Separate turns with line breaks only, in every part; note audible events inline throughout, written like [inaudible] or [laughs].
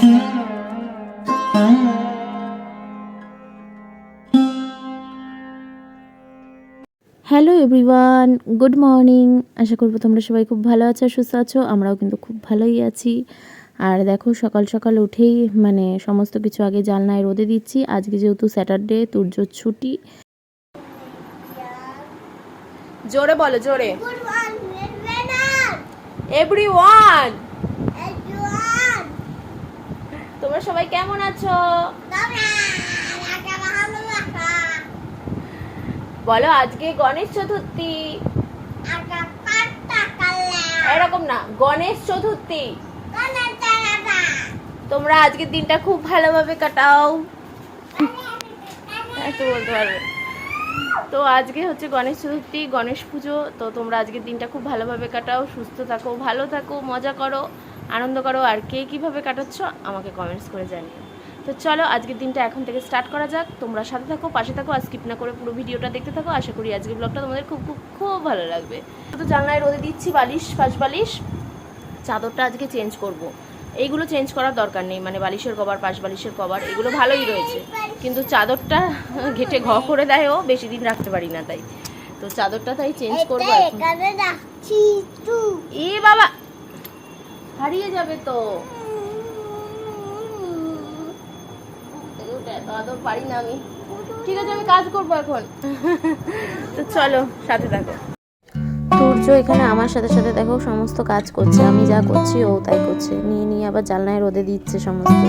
Hello everyone good morning আশা করব তোমরা সবাই খুব ভালো আছো সুস্থ আছো আমরাও কিন্তু খুব ভালোই আছি। আর দেখো সকাল সকাল উঠেই মানে সমস্ত কিছু আগে জানলায় রোদে দিচ্ছি। আজকে যেহেতু স্যাটারডে তুর্যর ছুটি।
জোরে বলো জোরে। এভরিওয়ান তোমরা সবাই কেমন আছো? বলো, আজকে গণেশ চতুর্থী। এরকম না, গণেশ চতুর্থী। তোমরা আজকের দিনটা খুব ভালোভাবে কাটাও। বলতে পারবে। তো আজকে হচ্ছে গণেশ চতুর্থী, গণেশ পুজো। তো তোমরা আজকের দিনটা খুব ভালোভাবে কাটাও, সুস্থ থাকো, ভালো থাকো, মজা করো। আনন্দ করো আর কে কীভাবে কাটাচ্ছ আমাকে কমেন্টস করে জানিও। তো চলো আজকের দিনটা এখন থেকে স্টার্ট করা যাক। তোমরা সাথে থাকো পাশে থাকো আর স্কিপ না করে পুরো ভিডিওটা দেখতে থাকো। আশা করি আজকের ব্লগটা তোমাদের খুব খুব খুব ভালো লাগবে। তো জানলায় রোদে দিচ্ছি বালিশ পাশ বালিশ। চাদরটা আজকে চেঞ্জ করব। এইগুলো চেঞ্জ করার দরকার নেই মানে বালিশের কভার পাশ বালিশের কভার এগুলো ভালোই রয়েছে। কিন্তু চাদরটা ঘেটে ঘ করে দেয় ও বেশি দিন রাখতে পারি না তাই। তো চাদরটা তাই চেঞ্জ করব। এ বাবা হারিয়ে যাবে তো। পারি না আমি। ঠিক আছে, আমি কাজ করব এখন। তো চলো, সাথে থাকো।
এখানে আমার সাথে সাথে দেখো সমস্ত কাজ করছে। আমি যা করছি ও তাই করছে। নিয়ে নিয়ে আবার জালনায় রোদে দিচ্ছে সমস্ত।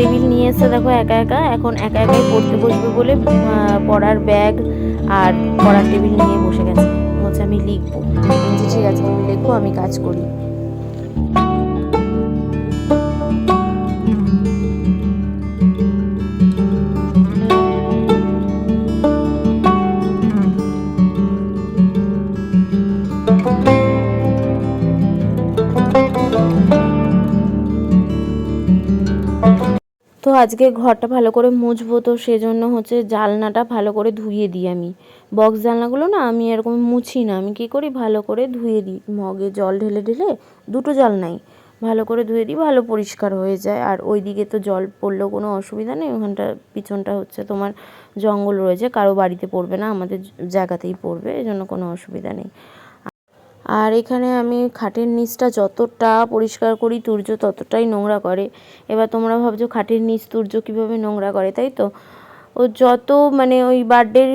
টেবিল নিয়ে এসে দেখো একা একা, এখন একা একাই পড়তে বসবে বলে পড়ার ব্যাগ আর পড়ার টেবিল নিয়ে বসে গেছে। বলছে আমি লিখব। ঠিক আছে আমি লিখব, আমি কাজ করি। আজকে ঘরটা ভালো করে মুছবো তো সেজন্য হচ্ছে জালনাটা ভালো করে ধুয়ে দিই আমি। বক্স জানলাগুলো না আমি এরকম মুছি না। আমি কি করি? ভালো করে ধুয়ে দিই। মগে জল ঢেলে ঢেলে দুটো জাল জালনাই ভালো করে ধুয়ে দিই, ভালো পরিষ্কার হয়ে যায়। আর ওই দিকে তো জল পড়লেও কোনো অসুবিধা নেই। ওখানটা পিছনটা হচ্ছে তোমার জঙ্গল রয়েছে। কারও বাড়িতে পড়বে না, আমাদের জায়গাতেই পড়বে। এই জন্য কোনো অসুবিধা নেই। আর এখানে আমি খাটের নিচটা যতটা পরিষ্কার করি, তুর্য ততটাই নোংরা করে। এবার তোমরা ভাবছ খাটের নিচ তুর্য কীভাবে নোংরা করে, তাই তো? ও যত মানে ওই বার্থডের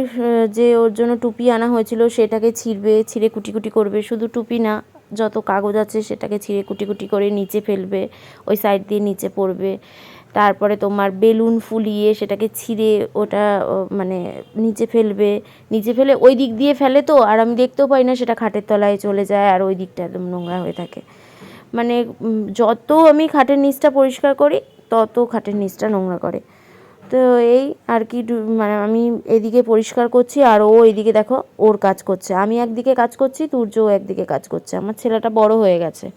যে ওর জন্য টুপি আনা হয়েছিল, সেটাকে ছিঁড়বে, ছিঁড়ে কুটি কুটি করবে। শুধু টুপি না, যত কাগজ আছে, সেটাকে ছিঁড়ে কুটি কুটি করে নিচে ফেলবে, ওই সাইড দিয়ে নিচে পড়বে। তারপরে তোমার বেলুন ফুলিয়ে সেটাকে ছিঁড়ে ওটা মানে নিচে ফেলবে। নিচে ফেলে ওই দিক দিয়ে ফেলে তো, আর আমি দেখতেও পাই না সেটা খাটের তলায় চলে যায় আর ওই দিকটা একদম নোংরা হয়ে থাকে। মানে যত আমি খাটের নিচটা পরিষ্কার করি, তত খাটের নিচটা নোংরা করে। তো এই আর কি মানে আমি এদিকে পরিষ্কার করছি আর ও এদিকে দেখো, ওর কাজ করছে। আমি একদিকে কাজ করছি তুর্য একদিকে কাজ করছে। আমার ছেলেটা বড় হয়ে গেছে।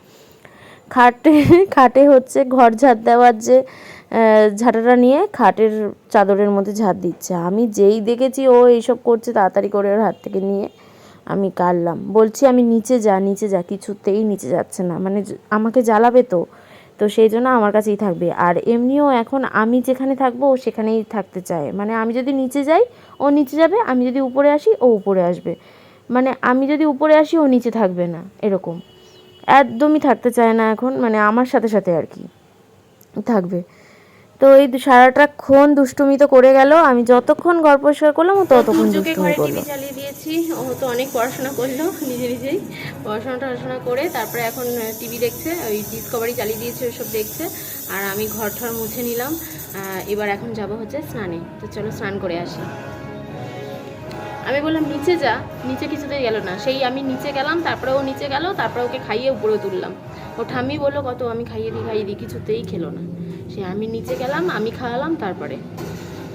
খাটে খাটে হচ্ছে ঘর ঝাড় দেওয়ার যে ঝাঁটাটা নিয়ে খাটের চাদরের মধ্যে ঝাড় দিচ্ছে। আমি যেই দেখেছি ও এইসব করছে তাড়াতাড়ি করে ওর হাত থেকে নিয়ে আমি কাড়লাম বলছি, আমি নিচে যা নিচে যা, কিছুতেই নিচে যাচ্ছে না। মানে আমাকে জ্বালাবে তো। তো সেই জন্য আমার কাছেই থাকবে। আর এমনিও এখন আমি যেখানে থাকব, ও সেখানেই থাকতে চায়। মানে আমি যদি নিচে যাই, ও নিচে যাবে, আমি যদি উপরে আসি, ও উপরে আসবে। মানে আমি যদি উপরে আসি, ও নিচে থাকবে না, এরকম। একদমই থাকতে চায় না এখন মানে আমার সাথে সাথে আর কি থাকবে। তো এই সারাটাক্ষণ দুষ্টুমি তো করে গেল আমি যতক্ষণ ঘর পরিষ্কার করলাম ততক্ষণ দুষ্টুমি
ঘরে
করল।
টিভি চালিয়ে দিয়েছি ও তো অনেক পড়াশোনা করল নিজে নিজেই পড়াশোনা টড়াশোনা করে তারপরে এখন টিভি দেখছে ওই ডিসকভারি চালিয়ে দিয়েছে ওইসব দেখছে আর আমি ঘর ঠর মুছে নিলাম এবার এখন যাব হচ্ছে স্নানে। তো চলো স্নান করে আসি। আমি বললাম, নিচে যা। নিচে কিছুতেই গেল না। সেই আমি নিচে গেলাম, তারপরে ও নিচে গেল, তারপরে ওকে খাইয়ে উপরে তুললাম। ও ঠাম্মি বলল, কত, আমি খাইয়ে দিই খাইয়ে দিই, কিছুতেই খেলো না। সে আমি নিচে গেলাম, আমি খাওয়ালাম, তারপরে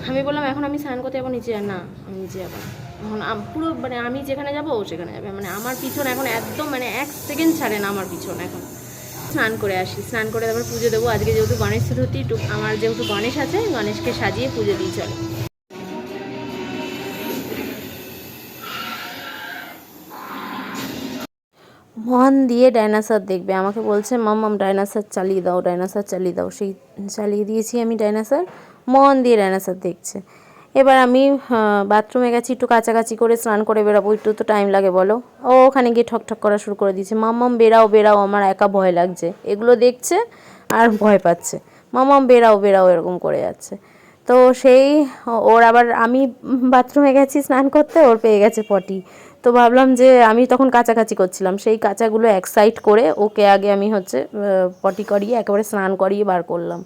আমি বললাম, এখন আমি স্নান করতে যাব নিচে, না, আমি নিচে যাব এখন পুরো মানে আমি যেখানে যাব, ও সেখানে যাবে। মানে আমার পিছন এখন একদম মানে এক সেকেন্ড ছাড়ে না আমার পিছন এখন। স্নান করে আসি, স্নান করে তারপর পুজো দেবো। আজকে যেহেতু গণেশ চতুর্থী আমার যেহেতু গণেশ আছে, গণেশকে সাজিয়ে পুজো দিই, চলে।
মন দিয়ে ডাইনাসর দেখবে। আমাকে বলছে মাম্মাম ডাইনাসর চালিয়ে দাও, ডাইনাসর চালিয়ে দাও। সেই চালিয়ে দিয়েছি আমি ডাইনাসর। মন দিয়ে ডাইনাসর দেখছে। এবার আমি বাথরুমে গেছি, একটু কাছাকাছি করে স্নান করে বেরোবো। একটু তো টাইম লাগে, বলো। ও ওখানে গিয়ে ঠক ঠক করা শুরু করে দিয়েছে। মাম্মাম বেরাও বেরাও, আমার একা ভয় লাগছে। এগুলো দেখছে আর ভয় পাচ্ছে। মাম্মাম বেরাও বেরাও, এরকম করে যাচ্ছে। তো সেই ওর আবার আমি বাথরুমে গেছি স্নান করতে, ওর পেয়ে গেছে পটি। তো ভাবলাম যে আমি তখন কাছাকাছি করছিলাম। সেই কাঁচাগুলো এক সাইড করে ওকে আগে আমি হচ্ছে পটি করিয়ে, একেবারে স্নান করিয়ে বার করলাম।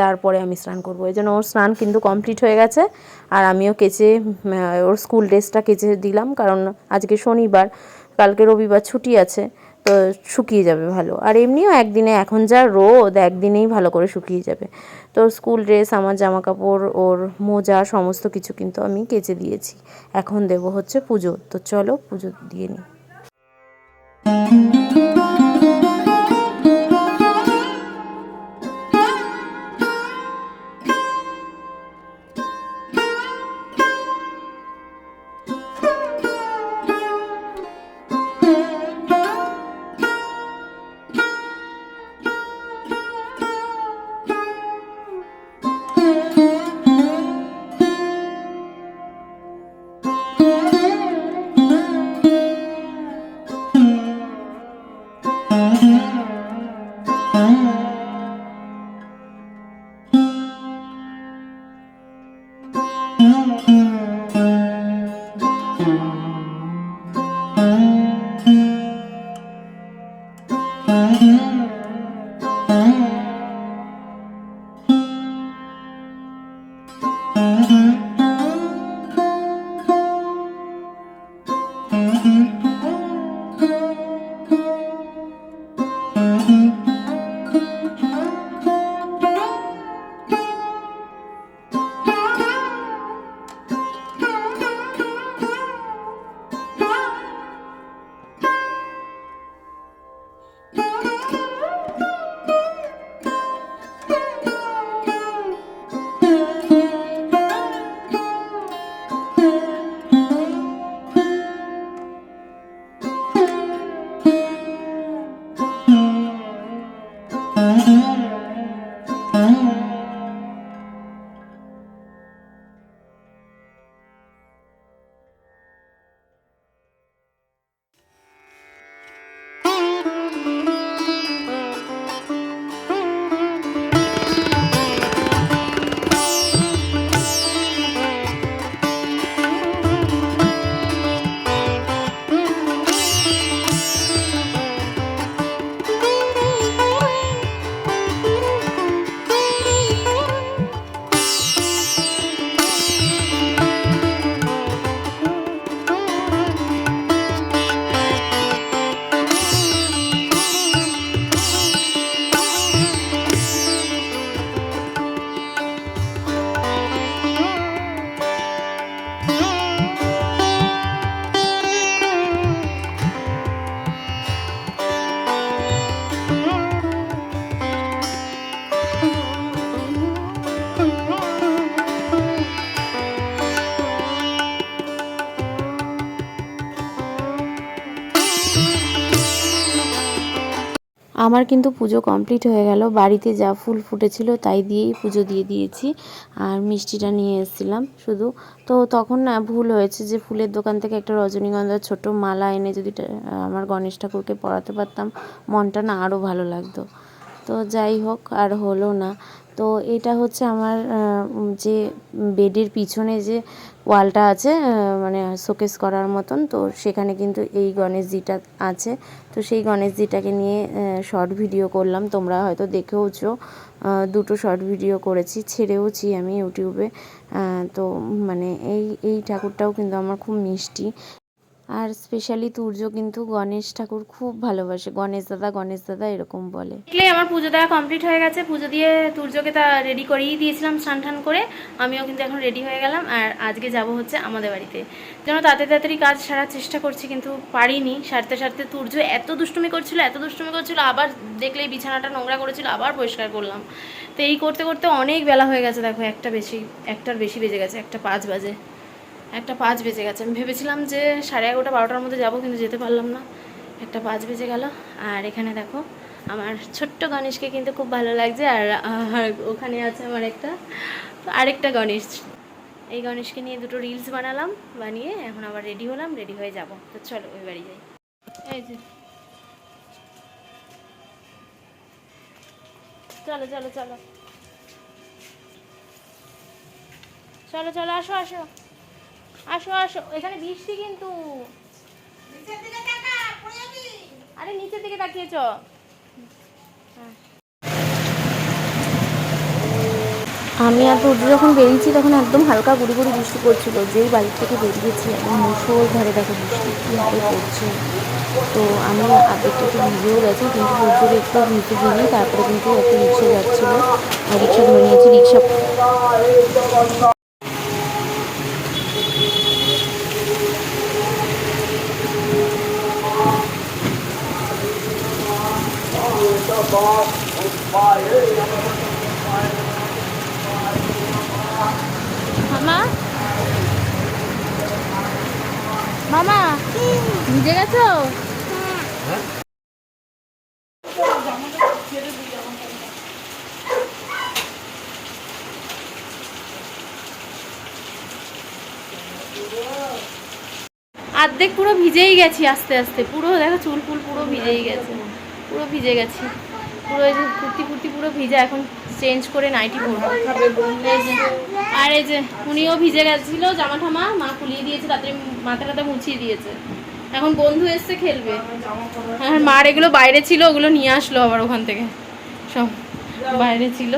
তারপরে আমি স্নান করব। এই জন্য ওর স্নান কিন্তু কমপ্লিট হয়ে গেছে। আর আমিও কেচে ওর স্কুল ড্রেসটা কেচে দিলাম। কারণ আজকে শনিবার, কালকে রবিবার ছুটি আছে। শুকিয়ে যাবে ভালো। আর এমনিও একদিনে, এখন যা রোদ, একদিনেই ভালো করে শুকিয়ে যাবে। তো স্কুল ড্রেস, আমার জামা কাপড় ওর মোজা, সমস্ত কিছু কিন্তু আমি কেচে দিয়েছি। এখন দেব হচ্ছে পুজো। তো চলো পুজো দিয়ে নিই। আমার কিন্তু পুজো কমপ্লিট হয়ে গেল। বাড়িতে যা ফুল ফুটেছিল তাই দিয়েই পুজো দিয়ে দিয়েছি। আর মিষ্টিটা নিয়ে এসেছিলাম শুধু। তো তখন না ভুল হয়েছে যে ফুলের দোকান থেকে একটা রজনীগন্ধার ছোট মালা এনে যদি আমার গণেশ ঠাকুরকে পরাতে পারতাম, মনটা না আরও ভালো লাগতো। তো যাই হোক, আর হলো না। তো এটা হচ্ছে আমার যে বেডের পিছনে যে ওয়ালটা আছে মানে শোকেস করার মতন, তো সেখানে কিন্তু এই গণেশজিটা আছে। তো সেই গণেশজিটাকে নিয়ে শর্ট ভিডিও করলাম। তোমরা হয়তো দেখেওছো দুটো শর্ট ভিডিও করেছি, ছেড়েওছি আমি ইউটিউবে। তো মানে এই এই ঠাকুরটাও কিন্তু আমার খুব মিষ্টি। আর স্পেশালি তুর্য কিন্তু গণেশ ঠাকুর খুব ভালোবাসে। গণেশ দাদা গণেশ দাদা এরকম বলে।
দেখলে আমার পুজো দেওয়া কমপ্লিট হয়ে গেছে। পুজো দিয়ে তুর্যকে তা রেডি করেই দিয়েছিলাম স্নান টান করে। আমিও কিন্তু এখন রেডি হয়ে গেলাম। আর আজকে যাব হচ্ছে আমাদের বাড়িতে। যেন তাড়াতাড়ি তাড়াতাড়ি কাজ সারার চেষ্টা করছি, কিন্তু পারিনি। সারতে সারতে তুর্য এত দুষ্টুমি করছিল, এত দুষ্টুমি করছিল, আবার দেখলেই বিছানাটা নোংরা করেছিল, আবার পরিষ্কার করলাম। তো এই করতে করতে অনেক বেলা হয়ে গেছে, দেখো, একটা বেশি, একটার বেশি বেজে গেছে, একটা পাঁচ বাজে। একটা পাঁচ বেজে গেছে। আমি ভেবেছিলাম যে সাড়ে এগারোটা, বারোটার মধ্যে যাব, কিন্তু যেতে পারলাম না। একটা পাঁচ বেজে গেল। আর এখানে দেখো, আমার ছোট্ট গণেশকে কিন্তু খুব ভালো লাগছে। আর ওখানে আছে আমার একটা, আরেকটা গণেশ। এই গণেশকে নিয়ে দুটো রিলস বানালাম, বানিয়ে এখন আবার রেডি হলাম রেডি হয়ে যাব। তো চলো ওই বাড়ি যাই। এই যে। চলো চলো চলো। চলো চলো, আসো আসো। আসো আসো। এখানে বৃষ্টি কিন্তু। আরে নিচের দিকে তাকিয়েছ?
আমি আর তুর্য যখন বেরিয়েছি, তখন একদম হালকা গুড়ি গুড়ি বৃষ্টি পড়ছিল। যেই বাড়ি থেকে বেরিয়েছি, একদম মুসল ধারে দেখো বৃষ্টি কীভাবে পড়ছে। তো আমি আবেগটা একটু ভিজেও গেছি, কিন্তু সূর্যের একটু ভিজে দিইনি তারপরে কিন্তু একটা রিক্সা যাচ্ছিল। রিক্সা ধরে নিয়েছি, রিক্সা
মামা? মামা ভিজে গেছো? অর্ধেক পুরো ভিজেই গেছি আস্তে আস্তে। পুরো দেখো চুল ফুল পুরো ভিজেই গেছে। পুরো ভিজে গেছি। পুরো এই যে কুর্তি কুর্তি পুরো ভিজা এখন চেঞ্জ করে নাইটি পরবো। আর এই যে উনিও ভিজে গেছিল জামা ঠামা মা খুলিয়ে দিয়েছে তাড়াতাড়ি মাথা টাথা মুছিয়ে দিয়েছে। এখন বন্ধু এসছে খেলবে। হ্যাঁ মার এগুলো বাইরে ছিল ওগুলো নিয়ে আসলো আবার ওখান থেকে। সব। বাইরে ছিল।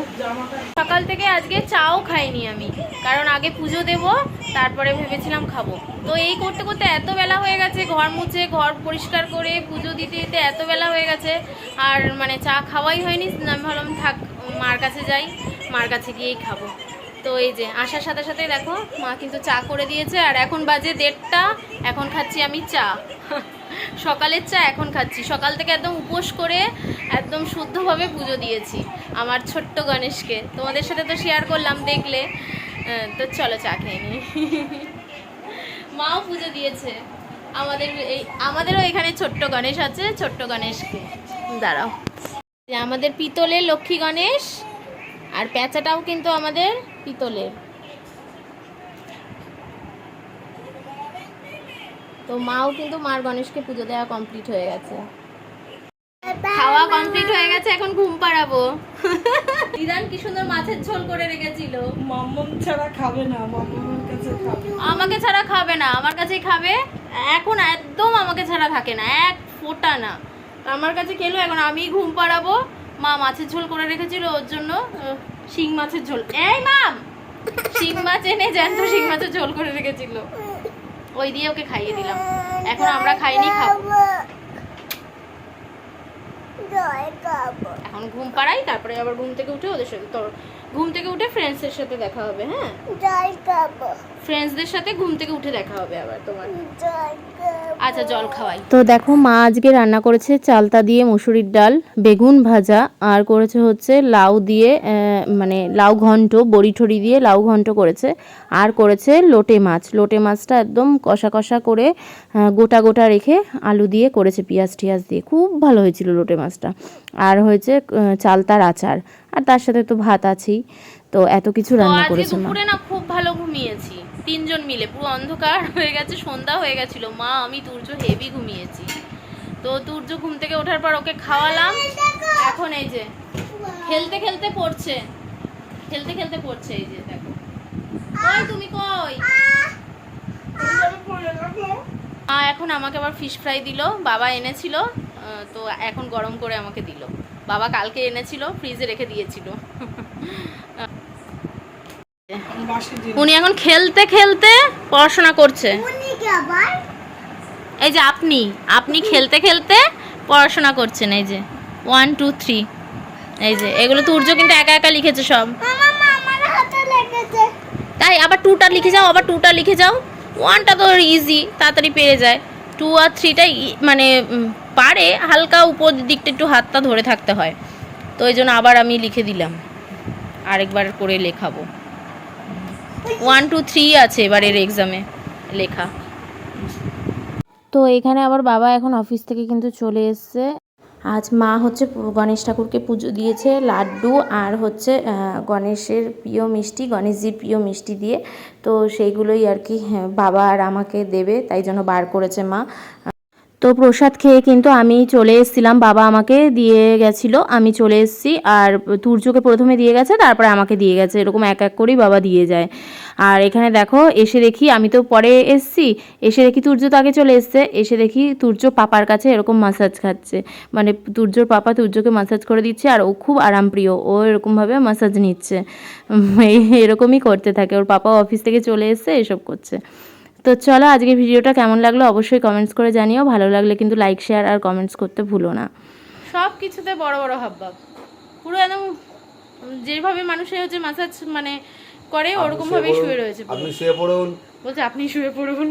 সকাল থেকে আজকে চাও খাইনি আমি। কারণ আগে পুজো দেব, তারপরে ভেবেছিলাম খাব। তো এই করতে করতে এত বেলা হয়ে গেছে, ঘর মুছে, ঘর পরিষ্কার করে, পুজো দিতে দিতে এত বেলা হয়ে গেছে। আর মানে চা খাওয়াই হয়নি, আমি ভাবলাম থাক, মার কাছে যাই, মার কাছে গিয়েই খাব। তো এই যে, আসার সাথে সাথে দেখো, মা কিন্তু চা করে দিয়েছে, আর এখন বাজে দেড়টা, এখন খাচ্ছি আমি চা। সকালের চা এখন খাচ্ছি। সকাল থেকে একদম উপোস করে একদম শুদ্ধভাবে পুজো দিয়েছি আমার ছোট্ট গণেশকে। তোমাদের সাথে তো শেয়ার করলাম দেখলে। তো চলো চা খেয়ে নি মাও পুজো দিয়েছে। আমাদের এই, আমাদেরও এখানে ছোট্ট গণেশ আছে, ছোট্ট গণেশকে। দাঁড়াও। আমাদের পিতলের লক্ষ্মী গণেশ আর প্যাঁচাটাও কিন্তু আমাদের পিতলের। তো মাও কিন্তু মার গণেশকে পুজো দেওয়া কমপ্লিট হয়ে গেছে। খাওয়া কমপ্লিট হয়ে গেছে এখন ঘুম পাড়াবো। দিদান কি সুন্দর মাছের ঝোল করে রেখেছিল।
মাম্মাম ছাড়া খাবে না মাম্মামের কাছে খাবে।
আমাকে ছাড়া খাবে না আমার কাছেই খাবে। এখন একদম আমাকে ছাড়া থাকে না এক ফোঁটা না। আমার কাছে খেলো এখন আমি ঘুম পাড়াবো। মা মাছের ঝোল করে রেখেছিল ওর জন্য শিং মাছের ঝোল। এই মাম! শিং মাছ এনে জ্যান্ত শিং মাছের ঝোল করে রেখেছিল। ওই দিয়ে ওকে খাইয়ে দিলাম। এখন আমরা খাইনি খাব। এখন ঘুম পাড়াই তারপরে আবার ঘুম থেকে উঠে ওদের সাথে তোর ঘুম থেকে উঠে ফ্রেন্ডসদের সাথে দেখা হবে হ্যাঁ? ফ্রেন্ডসদের সাথে ঘুম থেকে উঠে দেখা হবে আবার তোমার। আচ্ছা জল খাওয়াই।
তো দেখো মা আজকে রান্না করেছে চালতা দিয়ে মুসুরির ডাল বেগুন ভাজা আর করেছে হচ্ছে লাউ দিয়ে মানে লাউ ঘন্ট বড়ি ঠড়ি দিয়ে লাউ ঘন্ট করেছে আর করেছে লোটে মাছ। লোটে মাছটা একদম কষা কষা করে গোটা গোটা রেখে আলু দিয়ে করেছে পেঁয়াজ টিয়াজ দিয়ে। খুব ভালো হয়েছিল লোটে মাছটা। আর হয়েছে চালতার আচার। আর তার সাথে তো ভাত আছেই। তো এত কিছু রান্না করেছে মা।
না খুব ভালো ঘুমিয়েছি। তিনজন মিলে, পুরো অন্ধকার [laughs] হয়ে গেছে, সন্ধ্যা হয়ে গেছিল। মা, আমি তুর্য হেভি ঘুমিয়েছি। তো তুর্য ঘুম থেকে ওঠার পর ওকে খাওয়ালাম। এখন এই যে, খেলতে খেলতে পড়ছে। খেলতে খেলতে পড়ছে এই যে, দেখো। কই তুমি, কই? মা এখন আমাকে আবার ফিশ ফ্রাই দিল, বাবা এনেছিল তো এখন গরম করে আমাকে দিল। বাবা কালকে এনেছিল ফ্রিজে রেখে দিয়েছিল। [laughs] উনি এখন খেলতে খেলতে পড়াশোনা করছে। এই যে আপনি আপনি খেলতে খেলতে পড়াশোনা করছেন, এই যে। ওয়ান টু থ্রি এই যে, এগুলো তুর্য কিন্তু একা একা লিখেছে সব। তাই আবার টুটা লিখে যাও, আবার টুটা লিখে যাও। ওয়ানটা তো ইজি তাড়াতাড়ি পেরে যায়। টু আর থ্রিটা মানে পারে, হালকা উপর দিকটা একটু হাতটা ধরে থাকতে হয়। তো ওই জন্য আবার আমি লিখে দিলাম। আরেকবার করে লেখাবো। ওয়ান টু থ্রি আছে এবারের এক্সামে লেখা।
তো এখানে আবার বাবা এখন অফিস থেকে কিন্তু চলে এসছে। আজ মা হচ্ছে গণেশ ঠাকুরকে পুজো দিয়েছে লাড্ডু আর হচ্ছে গণেশের প্রিয় মিষ্টি গণেশজির প্রিয় মিষ্টি দিয়ে। তো সেইগুলোই আর কি হ্যাঁ, বাবা আর আমাকে দেবে তাই জন্য বার করেছে মা। তো প্রসাদ খেয়ে কিন্তু আমি চলে এসেছিলাম। বাবা আমাকে দিয়ে গেছিল, আমি চলে এসেছি আর তুর্যকে প্রথমে দিয়ে গেছে, তারপরে আমাকে দিয়ে গেছে। এরকম এক এক করেই বাবা দিয়ে যায়। আর এখানে দেখো, এসে দেখি আমি তো পরে এসছি, এসে দেখি তুর্য তো আগে চলে এসছে, এসে দেখি তুর্য পাপার কাছে এরকম মাসাজ খাচ্ছে। মানে তুর্যর পাপা তুর্যকে মাসাজ করে দিচ্ছে আর ও খুব আরামপ্রিয়, ও এরকমভাবে মাসাজ নিচ্ছে। এরকমই করতে থাকে। ওর পাপা অফিস থেকে চলে এসছে, এসব করছে। তো চলো আজকে ভিডিওটা কেমন লাগল অবশ্যই কমেন্টস করে জানিও। ভালো লাগলে কিন্তু লাইক শেয়ার আর কমেন্টস করতে ভুলো না।
সব কিছুতে বড় বড় হাবভাব। পুরো একদম যেভাবে মানুষের হচ্ছে মাসাজ মানে করে ওরকম ভাবেই শুয়ে রয়েছে।
আপনি শুয়ে পড়ুন।
বলছে আপনি শুয়ে পড়ুন।